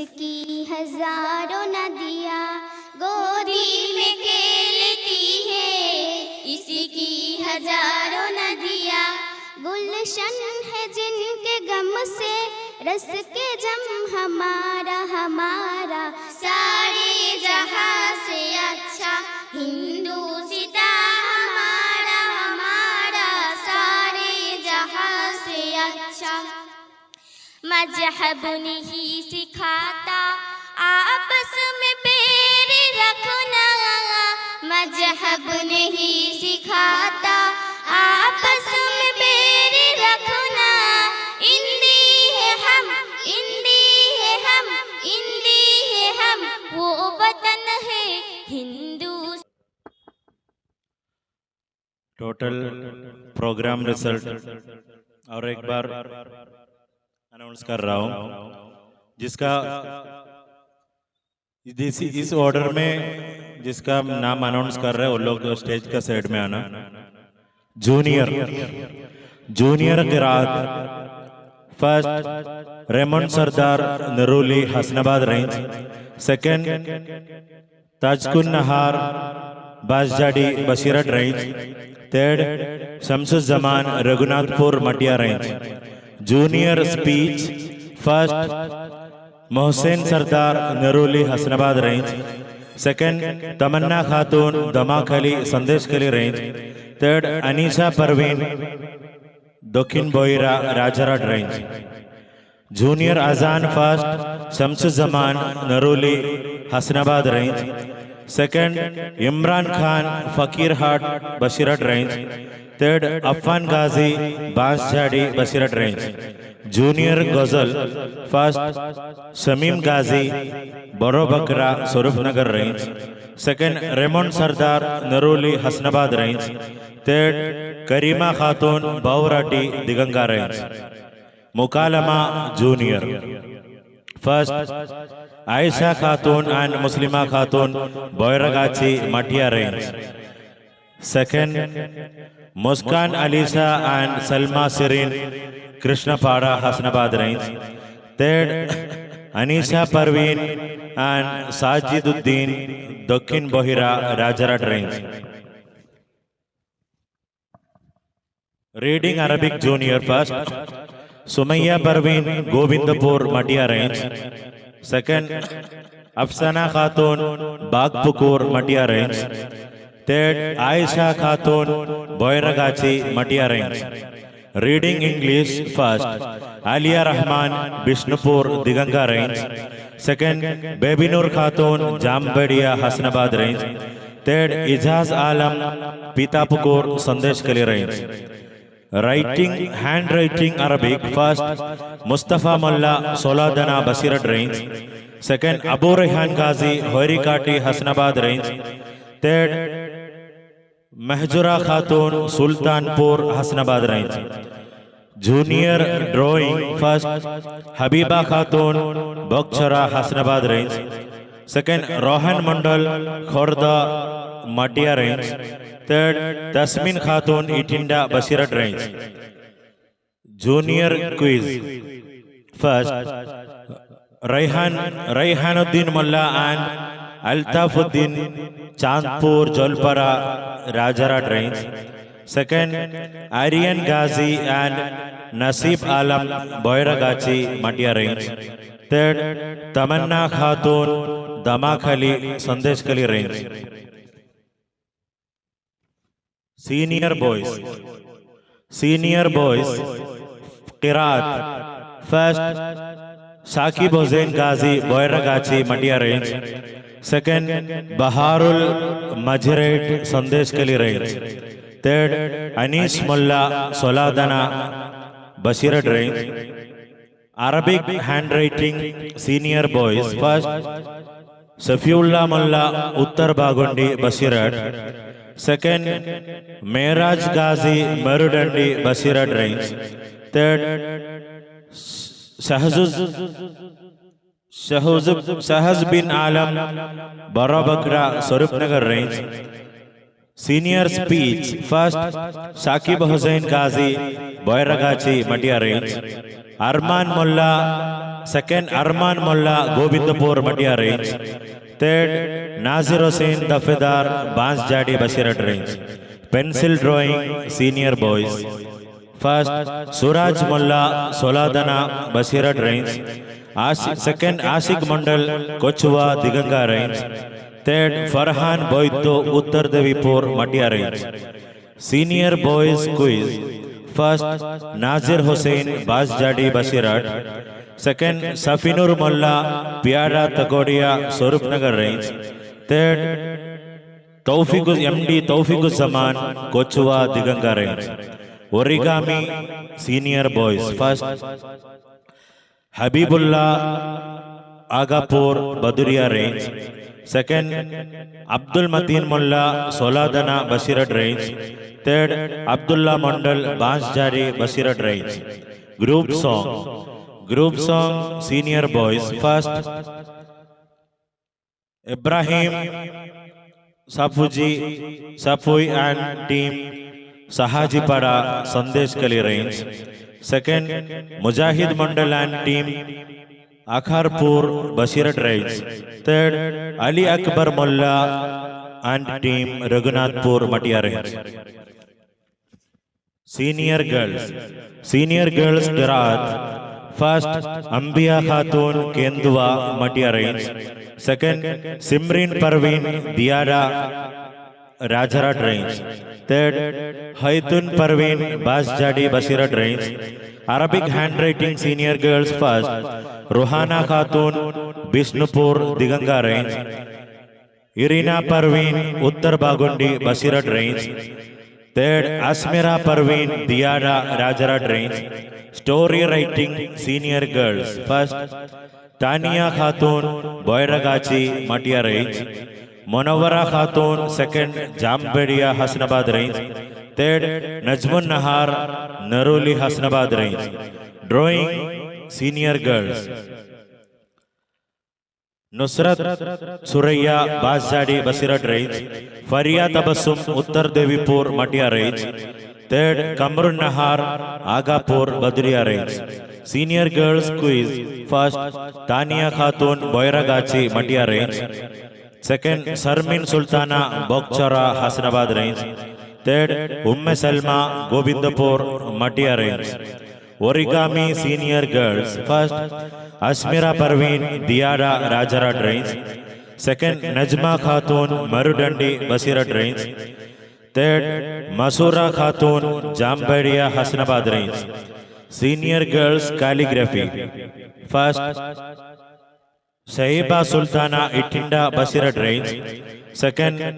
इसकी हज़ारों नदियाँ गोदी में खेलती है। इसी की हज़ारों नदियाँ गुलशन है जिनके गम से रस के जम हमारा हमारा सारे जहाँ से अच्छा मज़हब नहीं सिखाता। आपस में पैर रखना मज़हब नहीं सिखाता। आपस में पैर रखना इंदी है हम इंदी है हम इंदी है हम, वो वतन है हिंदू टोटल प्रोग्राम रिज़ल्ट और एक बार अनाउंस कर रहा हूँ, जिसका इस ऑर्डर में जिसका नाम अनाउंस कर रहे हैं, वो लोग स्टेज का साइड में आना। Junior junior गिरात first Remon Sardar Naruli Hasnabad range second Tajkun Nahar Banshjhari Basirhat range third Shamsuzzaman Raghunathpur Matia range junior speech first Mohsin Sardar Naruli Hasnabad range second Tamanna Khatun Damakhali Sandeshkhali range third Anisha Parveen Dakshin Boira Rajarhat range junior अजान first Shamsuzzaman Naruli Hasnabad range second Imran Khan Fakir Hat Basirhat range third Afan Gazi Banshjhari Basirhat range junior ghazal first Shamim Gazi Barobakra Swarupnagar range second Remon Sardar Naruli Hasnabad range third Karima Khatun Baoarati Diganga range मुकालमा junior first Ayesha Khatun and Muslima Khatun Boyragachi Matia range second Muskan Alisha and Salma Sirin Krishnapara Hasnabad range third Anisha Parveen and Sajiduddin Dakshin Boira Rajarhat range reading Arabic junior first Sumaiya Parveen Gobindapur Matia range second अफसाना खातून बागपुकुर मटिया range third Ayesha Khatun Boyragachi Matia range reading English first Aliya Rahman Bishnupur Diganga range second Bebinur Khatun Jambedia Hasnabad range third Ijaz Alam Pitapukur Sandeshkhali range Writing, handwriting Arabic. First, Mustafa Mullah, Soladana, Basirat range. Second, Abu Rehan Ghazi, Hoirikati, Hasnabad range. Third, Mahjura Khatun Sultanpur Hasnabad range junior drawing first Habiba Khatun Baksara Hasnabad range second Rohan Mandal Khorda Matia range third Tasmin Khatun Itinda Basirhat range junior quiz first Rehan Rehanuddin Malla and Altafuddin Chandpur Jolpara Rajarat range. Second, Aryan Ghazi and Nasib Alam Boyragachi Madhya range. Third, Tamanna Khatun Damakhali Sandeshkali range. Senior boys. Senior boys. Qiraat. First, Shakib Hussain Ghazi, Boyragachi, Madhya range. Second Baharul Majret संदेश के लिए range third Anis Mulla Soladana Basirhat range Arabic hand writing senior boys first Safiulla Mulla Uttar Bagundi Basirhat second Meraj Gazi Marudandi Basirhat range third सहजुज Sahaj Sahaj bin Alam, Barabakra Swarup Nagar range senior speech first Sakib Hussain Kazi Boiragachi Matia range Arman Molla second Arman Molla, Gobindapur Matia range third Nazir Hussain Dafadar, Banshjhari Basirhat range pencil drawing senior boys First, Suraj Mullah, Soladana, Bashirat range. Ashik, second, Ashik Mandal, Kochua, Diganga range. Third, Farhan Boito, Uttar Devipur, Madhya range. Senior boys quiz. First, Nazir Hussain, Basjadi, Bashirat. Second, Safinur Mullah, Piara Tagodia, Sorupnagar range. Third, Taufiquz MD Taufiquz Zaman, Kochua, Diganga range. Origami, senior boys. First, Habibullah, Agapur, Baduria range. Second, Abdul Mateen Mullah, Soladana, Bashirat range. Third, Abdullah Mandal, Bansjari, Bashirat range. Group song. Group song, senior boys. First, Ibrahim, Safuji, Safui and team, Sahajipara Sandeshkhali range second Mujahid Mandal and team Akharpur Basirhat range third Ali Akbar Molla and team Raghunathpur Matia range senior girls senior girls Gujarat first Ambia Khatun Kendua Matia range second Simrin Parveen Diara Rajarhat range तेड Haitun Parveen बास जाडी Basirhat range Arabic handwriting senior girls first Rohana Khatun Bishnupur Diganga range Irina Parveen Uttar Bagundi Basirhat range तेड Asmira Parveen Diara Rajarhat range story writing senior girls first Tania Khatun Boyragachi Matia range. Monowara Khatun second Jambedia Hasnabad range. Third Najmun Nahar, Naruli Hasnabad range. Drawing senior girls Nusrat, Suraiya Banshjhari Basirhat range. Faria Tabassum Uttar Debipur, Matia range. Third Qamar Nahar, Agapur, Badria range. Senior girls quiz first Tania Khatun, Boyragachi, Matia range. Second, Sarmin Sultana Bokchara Hasnabad range. Third, Umme Salma Gobindapur Madhya range. Origami senior girls. First, Asmira Parveen Diada Rajarat range. Second, Najma Khatun Marudandi Basirat range. Third, Masura Khatun Jambadia Hasnabad range. Senior girls calligraphy. First, Saiba Sultana Itinda Basirhat range second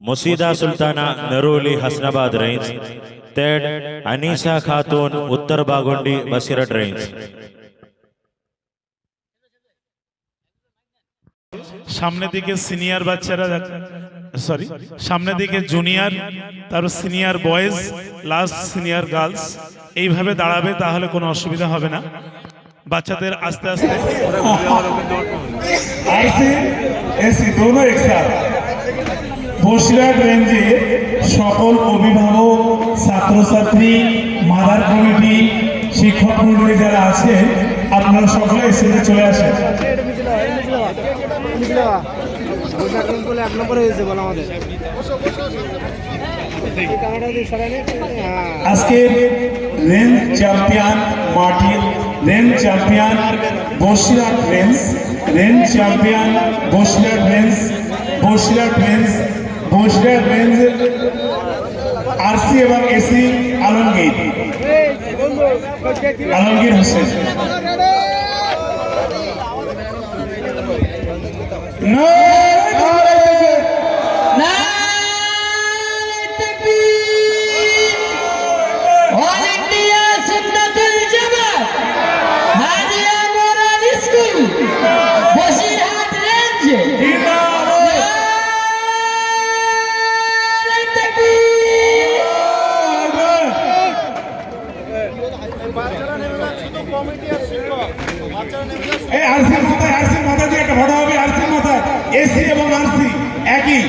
Musida Sultana Naruli Hasnabad range third Anisa Khatun Uttar Bagundi Basirhat range সামনের দিকে senior বাচ্চারা sorry সামনের দিকে junior তারপর senior boys last senior girls এইভাবে দাঁড়াবে তাহলে কোনো অসুবিধা হবে না বাচ্চাদের আস্তে আস্তে। বসিরহাট রেঞ্জে সকল অভিভাবক ছাত্রছাত্রী মাদার কমিটি শিক্ষক মন্ডলী যারা আছে আপনারা সকলে এসে চলে আসেন। এক হয়েছে আমাদের আজকের range champion Martin range champion Basirhat range range champion Basirhat range Basirhat range Basirhat range RC এবং এসি আলমগীর আলমগীর হোসেন No! এই আরসির মাথায় আরসির মাথা দিয়ে একটা ফটো হবে আরসির মাথায়। এসি এবং আরসি একই।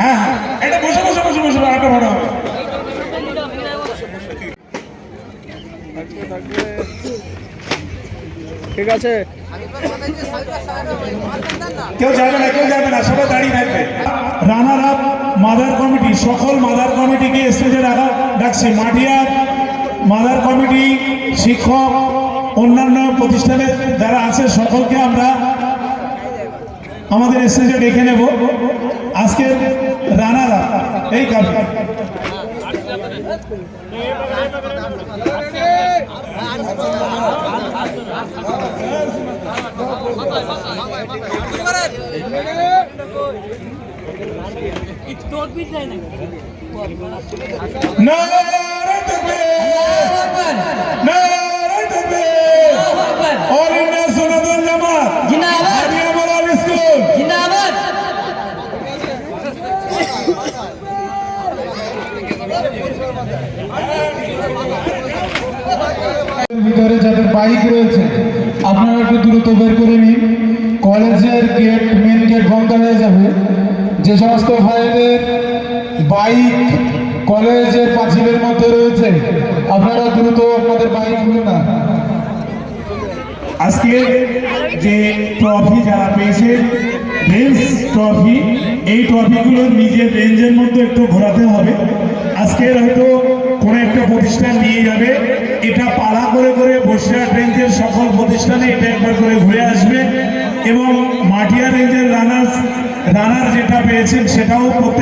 হ্যাঁ হ্যাঁ। এটা বসে বসে বসে বসে একটা ফটো হবে। ঠিক আছে। কেউ যাবে না কেউ যাবে না সবাই দাঁড়িয়ে থাকবে। রানার আপ মাদার কমিটি সকল মাদার কমিটিকে স্টেজে রাখা ডাকছি। মাটিয়ার মাদার কমিটি শিক্ষক অন্যান্য প্রতিষ্ঠানের যারা আছে সকলকে আমরা আমাদের স্টেজে ডেকে নেব। আজকে রানার এই কারণে নারায়ণ ভিতরে যাদের বাইক রয়েছে, আপনারা একটু দ্রুত বের করে নিন। কলেজের গেট মেন গেট বন্ধ হয়ে যাবে। যে সমস্ত ভাইদের বাইক কলেজের পাঁচিলের মধ্যে রয়েছে, আপনারা দ্রুত আপনাদের বাইকগুলো না। আজকে যে ট্রফি যারা পেয়েছে রেঞ্জ ট্রফি এই ট্রফিগুলো নিজের রেঞ্জের মধ্যে একটু ঘোরাতে হবে। আজকে হয়তো কোনো একটা প্রতিষ্ঠান নিয়ে যাবে, এটা পালা করে করে বসিরহাট রেঞ্জের সকল প্রতিষ্ঠানে এটা একবার করে ঘুরে আসবে এবং মাটিয়া রেঞ্জের রানার রানার যেটা পেয়েছেন সেটাও প্রত্যেক